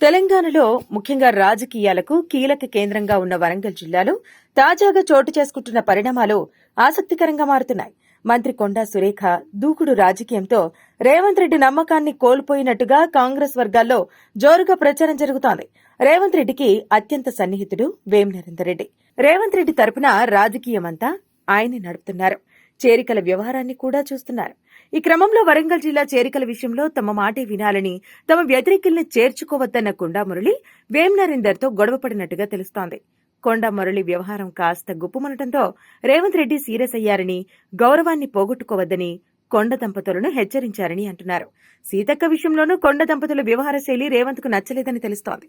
తెలంగాణలో ముఖ్యంగా రాజకీయాలకు కీలక కేంద్రంగా ఉన్న వరంగల్ జిల్లాలో తాజాగా చోటు చేసుకుంటున్న పరిణామాలు ఆసక్తికరంగా మారుతున్నాయి. మంత్రి కొండా సురేఖ దూకుడు రాజకీయంతో రేవంత్ రెడ్డి నమ్మకాన్ని కోల్పోయినట్టుగా కాంగ్రెస్ వర్గాల్లో జోరుగా ప్రచారం జరుగుతోంది. రేవంత్ రెడ్డికి అత్యంత సన్నిహితుడు వేం నరేందర్ రెడ్డి. రేవంత్ రెడ్డి తరపున రాజకీయమంతా ఆయనే నడుపుతున్నారు. చేరికల వ్యవహారాన్ని కూడా చూస్తున్నారు. ఈ క్రమంలో వరంగల్ జిల్లా చేరికల విషయంలో తమ మాటే వినాలని తమ వ్యతిరేకుల్ని చేర్చుకోవద్దన్న కొండా మురళి వేం నరేందర్తో గొడవపడినట్టుగా తెలుస్తోంది. కొండా మురళి వ్యవహారం కాస్త గుప్పుమనటంతో రేవంత్ రెడ్డి సీరియస్ అయ్యారని గౌరవాన్ని పోగొట్టుకోవద్దని కొండ దంపతులను హెచ్చరించారని అంటున్నారు. సీతక్క విషయంలోనూ కొండ దంపతుల వ్యవహార శైలి రేవంత్కు నచ్చలేదని తెలుస్తోంది.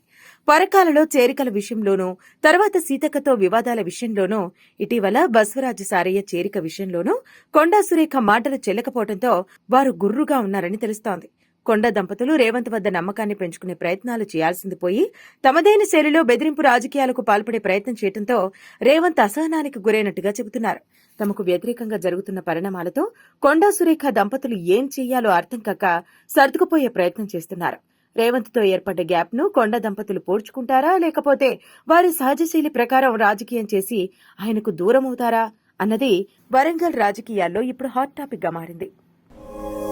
పరకాలలో చేరికల విషయంలోనూ తర్వాత సీతక్కతో వివాదాల విషయంలోనూ ఇటీవల బస్వరాజు సారయ్య చేరిక విషయంలోనూ కొండా సురేఖ మాటలు చెల్లకపోవడంతో వారు గుర్రుగా ఉన్నారని తెలుస్తోంది. కొండ దంపతులు రేవంత్ వద్ద నమ్మకాన్ని పెంచుకునే ప్రయత్నాలు చేయాల్సింది పోయి తమదైన శైలిలో బెదిరింపు రాజకీయాలకు పాల్పడే ప్రయత్నం చేయడంతో రేవంత్ అసహనానికి గురైనట్టుగా చెబుతున్నారు. తమకు వ్యతిరేకంగా జరుగుతున్న పరిణామాలతో కొండా సురేఖ దంపతులు ఏం చేయాలో అర్థం కాక సర్దుకుపోయే ప్రయత్నం చేస్తున్నారు. రేవంత్తో ఏర్పడ్డ గ్యాప్ను కొండ దంపతులు పోడ్చుకుంటారా లేకపోతే వారి సహజశైలి ప్రకారం రాజకీయం చేసి ఆయనకు దూరమవుతారా అన్నది వరంగల్ రాజకీయాల్లో ఇప్పుడు హాట్ టాపిక్గా మారింది.